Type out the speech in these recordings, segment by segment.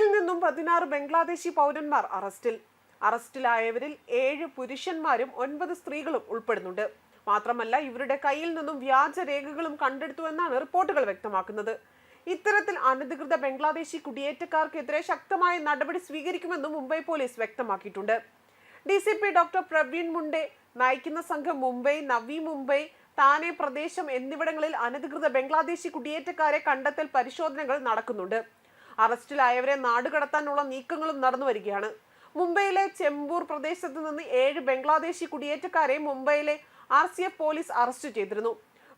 ഇന്ത്യയിൽ നിന്നും പതിനാറ് ബംഗ്ലാദേശി പൗരന്മാർ അറസ്റ്റിൽ. അറസ്റ്റിലായവരിൽ ഏഴ് പുരുഷന്മാരും ഒൻപത് സ്ത്രീകളും ഉൾപ്പെടുന്നുണ്ട്. മാത്രമല്ല ഇവരുടെ കയ്യിൽ നിന്നും വ്യാജ രേഖകളും കണ്ടെടുത്തുവെന്നാണ് റിപ്പോർട്ടുകൾ വ്യക്തമാക്കുന്നത്. ഇത്തരത്തിൽ അനധികൃത ബംഗ്ലാദേശി കുടിയേറ്റക്കാർക്കെതിരെ ശക്തമായ നടപടി സ്വീകരിക്കുമെന്നും മുംബൈ പോലീസ് വ്യക്തമാക്കിയിട്ടുണ്ട്. D C P doctor Praveen Munde നയിക്കുന്ന സംഘം മുംബൈ നവി മുംബൈ താനെ പ്രദേശം എന്നിവിടങ്ങളിൽ അനധികൃത ബംഗ്ലാദേശി കുടിയേറ്റക്കാരെ കണ്ടെത്തൽ പരിശോധനകൾ നടക്കുന്നുണ്ട്. അറസ്റ്റിലായവരെ നാടുകടത്താനുള്ള നീക്കങ്ങളും നടന്നു വരികയാണ്. മുംബൈയിലെ ചെമ്പൂർ പ്രദേശത്ത് നിന്ന് ഏഴ് ബംഗ്ലാദേശി കുടിയേറ്റക്കാരെ മുംബൈയിലെ R C F police arrest ചെയ്തിരുന്നു.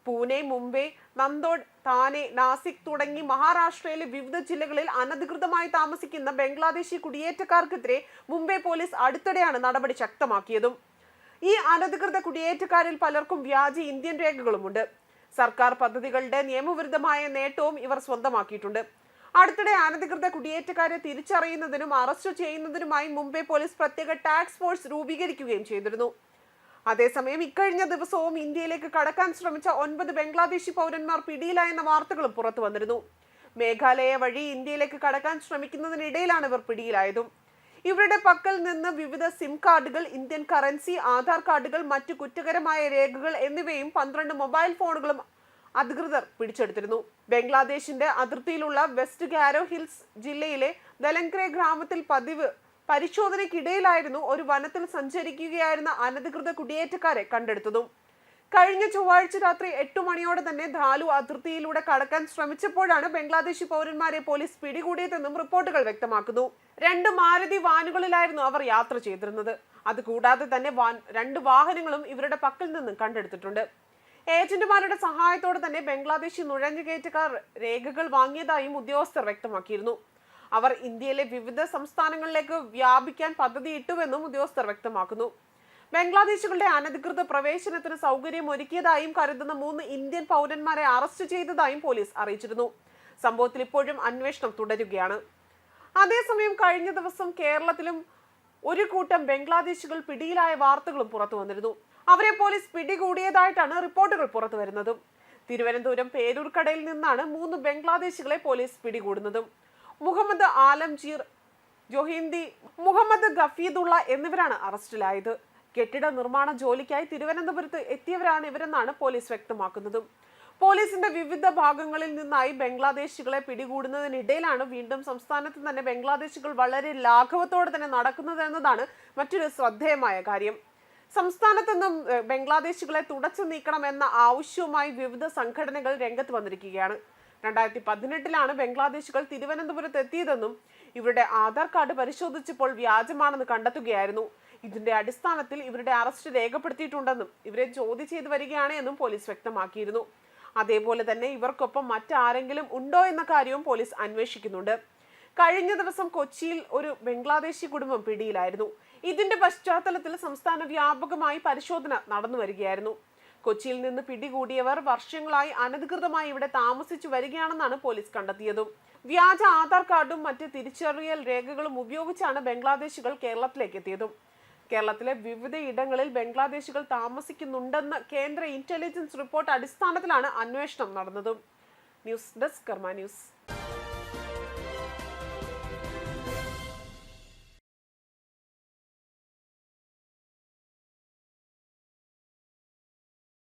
പൂനെ മുംബൈ നന്ദോഡ് താനെ നാസിക് തുടങ്ങി മഹാരാഷ്ട്രയിലെ വിവിധ ജില്ലകളിൽ അനധികൃതമായി താമസിക്കുന്ന ബംഗ്ലാദേശി കുടിയേറ്റക്കാർക്കെതിരെ മുംബൈ പോലീസ് അടുത്തിടെയാണ് നടപടി ശക്തമാക്കിയതും. ഈ അനധികൃത കുടിയേറ്റക്കാരിൽ പലർക്കും വ്യാജ ഇന്ത്യൻ രേഖകളുമുണ്ട്. സർക്കാർ പദ്ധതികളുടെ നിയമവിരുദ്ധമായ നേട്ടവും ഇവർ സ്വന്തമാക്കിയിട്ടുണ്ട്. അടുത്തിടെ അനധികൃത കുടിയേറ്റക്കാരെ തിരിച്ചറിയുന്നതിനും അറസ്റ്റ് ചെയ്യുന്നതിനുമായി മുംബൈ പോലീസ് പ്രത്യേക ടാക്സ് ഫോഴ്സ് രൂപീകരിക്കുകയും ചെയ്തിരുന്നു. അതേസമയം ഇക്കഴിഞ്ഞ ദിവസവും ഇന്ത്യയിലേക്ക് കടക്കാൻ ശ്രമിച്ച ഒൻപത് ബംഗ്ലാദേശി പൗരന്മാർ പിടിയിലായെന്ന വാർത്തകളും പുറത്തു വന്നിരുന്നു. മേഘാലയ വഴി ഇന്ത്യയിലേക്ക് കടക്കാൻ ശ്രമിക്കുന്നതിനിടയിലാണ് ഇവർ പിടിയിലായതും. ഇവരുടെ പക്കൽ നിന്ന് വിവിധ സിം കാർഡുകൾ ഇന്ത്യൻ കറൻസി ആധാർ കാർഡുകൾ മറ്റു കുറ്റകരമായ രേഖകൾ എന്നിവയും പന്ത്രണ്ട് മൊബൈൽ ഫോണുകളും അധികൃതർ പിടിച്ചെടുത്തിരുന്നു. ബംഗ്ലാദേശിന്റെ അതിർത്തിയിലുള്ള വെസ്റ്റ് ഗാരോ ഹിൽസ് ജില്ലയിലെ ദലങ്ക്രെ ഗ്രാമത്തിൽ പതിവ് പരിശോധനയ്ക്കിടയിലായിരുന്നു ഒരു വനത്തിൽ സഞ്ചരിക്കുകയായിരുന്ന അനധികൃത കുടിയേറ്റക്കാരെ കണ്ടെടുത്തതും. കഴിഞ്ഞ ചൊവ്വാഴ്ച രാത്രി എട്ടു മണിയോടെ തന്നെ ധാലു അതിർത്തിയിലൂടെ കടക്കാൻ ശ്രമിച്ചപ്പോഴാണ് ബംഗ്ലാദേശി പൗരന്മാരെ പോലീസ് പിടികൂടിയതെന്നും റിപ്പോർട്ടുകൾ വ്യക്തമാക്കുന്നു. രണ്ട് മാരുതി വാനുകളിലായിരുന്നു അവർ യാത്ര ചെയ്തിരുന്നത്. അതുകൂടാതെ തന്നെ രണ്ട് വാഹനങ്ങളും ഇവരുടെ പക്കൽ നിന്നും കണ്ടെടുത്തിട്ടുണ്ട്. ഏജന്റുമാരുടെ സഹായത്തോടെ തന്നെ ബംഗ്ലാദേശി നുഴഞ്ഞുകയറ്റക്കാർ രേഖകൾ വാങ്ങിയതായും ഉദ്യോഗസ്ഥർ വ്യക്തമാക്കിയിരുന്നു. അവർ ഇന്ത്യയിലെ വിവിധ സംസ്ഥാനങ്ങളിലേക്ക് വ്യാപിക്കാൻ പദ്ധതിയിട്ടുവെന്നും ഉദ്യോഗസ്ഥർ വ്യക്തമാക്കുന്നു. ബംഗ്ലാദേശികളുടെ അനധികൃത പ്രവേശനത്തിന് സൗകര്യം ഒരുക്കിയതായും കരുതുന്ന മൂന്ന് ഇന്ത്യൻ പൗരന്മാരെ അറസ്റ്റ് ചെയ്തതായും പോലീസ് അറിയിച്ചിരുന്നു. സംഭവത്തിൽ ഇപ്പോഴും അന്വേഷണം തുടരുകയാണ്. അതേസമയം കഴിഞ്ഞ ദിവസം കേരളത്തിലും ഒരു കൂട്ടം ബംഗ്ലാദേശികൾ പിടിയിലായ വാർത്തകളും പുറത്തു വന്നിരുന്നു അവരെ പോലീസ് പിടികൂടിയതായിട്ടാണ് റിപ്പോർട്ടുകൾ പുറത്തു വരുന്നതും. തിരുവനന്തപുരം പേരൂർക്കടയിൽ നിന്നാണ് മൂന്ന് ബംഗ്ലാദേശികളെ പോലീസ് പിടികൂടുന്നതും. മുഹമ്മദ് ആലംജീർ ജൊഹീന്ദി മുഹമ്മദ് ഗഫീദുള്ള എന്നിവരാണ് അറസ്റ്റിലായത്. കെട്ടിട നിർമ്മാണ ജോലിക്കായി തിരുവനന്തപുരത്ത് എത്തിയവരാണ് ഇവരെന്നാണ് പോലീസ് വ്യക്തമാക്കുന്നതും. പോലീസിന്റെ വിവിധ ഭാഗങ്ങളിൽ നിന്നായി ബംഗ്ലാദേശികളെ പിടികൂടുന്നതിനിടയിലാണ് വീണ്ടും സംസ്ഥാനത്ത് തന്നെ ബംഗ്ലാദേശികൾ വളരെ ലാഘവത്തോടെ തന്നെ നടക്കുന്നത് എന്നതാണ് മറ്റൊരു ശ്രദ്ധേയമായ കാര്യം. സംസ്ഥാനത്ത് നിന്നും ബംഗ്ലാദേശികളെ തുടച്ചു നീക്കണം എന്ന ആവശ്യവുമായി വിവിധ സംഘടനകൾ രംഗത്ത് വന്നിരിക്കുകയാണ്. രണ്ടായിരത്തി പതിനെട്ടിലാണ് ബംഗ്ലാദേശികൾ തിരുവനന്തപുരത്ത് എത്തിയതെന്നും ഇവരുടെ ആധാർ കാർഡ് പരിശോധിച്ചപ്പോൾ വ്യാജമാണെന്ന് കണ്ടെത്തുകയായിരുന്നു. ഇതിന്റെ അടിസ്ഥാനത്തിൽ ഇവരുടെ അറസ്റ്റ് രേഖപ്പെടുത്തിയിട്ടുണ്ടെന്നും ഇവരെ ചോദ്യം ചെയ്തു വരികയാണ് എന്നും പോലീസ് വ്യക്തമാക്കിയിരുന്നു. അതേപോലെ തന്നെ ഇവർക്കൊപ്പം മറ്റാരെങ്കിലും ഉണ്ടോ എന്ന കാര്യവും പോലീസ് അന്വേഷിക്കുന്നുണ്ട്. കഴിഞ്ഞ ദിവസം കൊച്ചിയിൽ ഒരു ബംഗ്ലാദേശി കുടുംബം പിടിയിലായിരുന്നു. ഇതിന്റെ പശ്ചാത്തലത്തിൽ സംസ്ഥാന വ്യാപകമായി പരിശോധന നടന്നു വരികയായിരുന്നു. കൊച്ചിയിൽ നിന്ന് പിടികൂടിയവർ വർഷങ്ങളായി അനധികൃതമായി ഇവിടെ താമസിച്ചു വരികയാണെന്നാണ് പോലീസ് കണ്ടെത്തിയതും. വ്യാജ ആധാർ കാർഡും മറ്റ് തിരിച്ചറിയൽ രേഖകളും ഉപയോഗിച്ചാണ് ബംഗ്ലാദേശികൾ കേരളത്തിലേക്ക് എത്തിയതും. കേരളത്തിലെ വിവിധ ഇടങ്ങളിൽ ബംഗ്ലാദേശികൾ താമസിക്കുന്നുണ്ടെന്ന കേന്ദ്ര ഇന്റലിജൻസ് റിപ്പോർട്ട് അടിസ്ഥാനത്തിലാണ് അന്വേഷണം നടന്നതും. News desk Karma news.